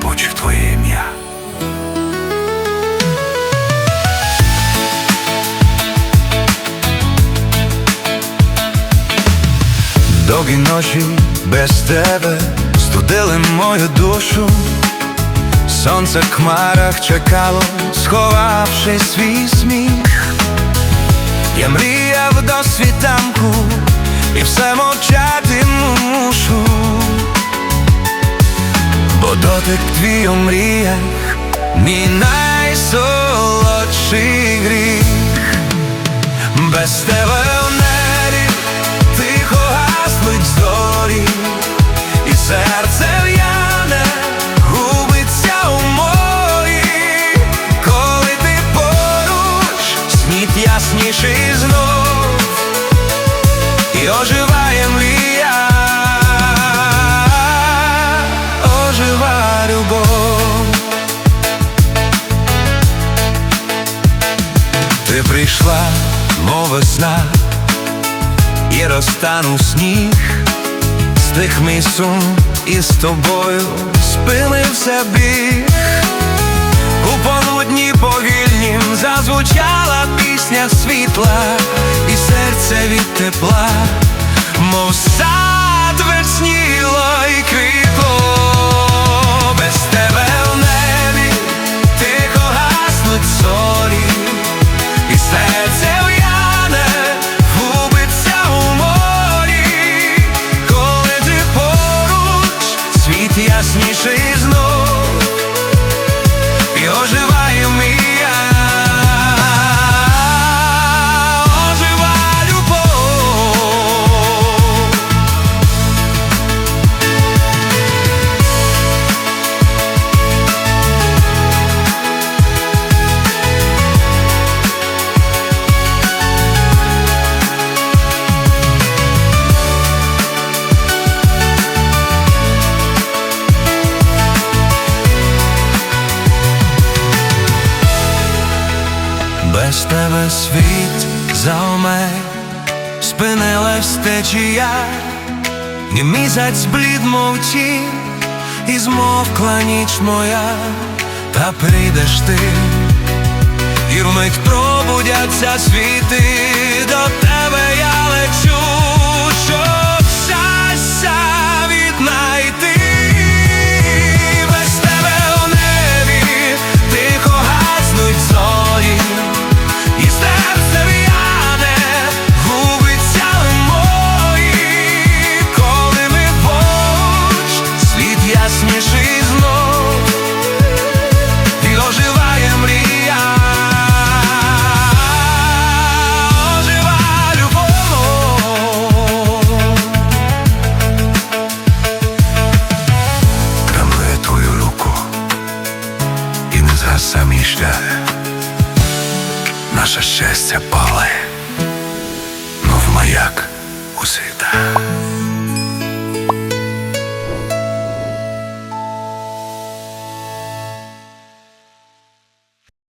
шепоче твоє ім'я. Довгі ночі без тебе студили мою душу, сонце в хмарах чекало, сховавши свій сміх. Я мріяв до світанку і все мовчав. Дотик твій у мріях, мій найсолодший гріх. Без тебе весна, і розтану сніг, стих мій сум, і з тобою спинився біг. У полудні повільнім зазвучала пісня світла, і серце від тепла, мов сад Без тебе світ завмер, спинилась течія, і місяць блід мов тінь, і змовкла ніч моя, та прийдеш ти, і вмить пробудяться світи, до тебе шлях. Наше щастя пале, мов маяк у світах.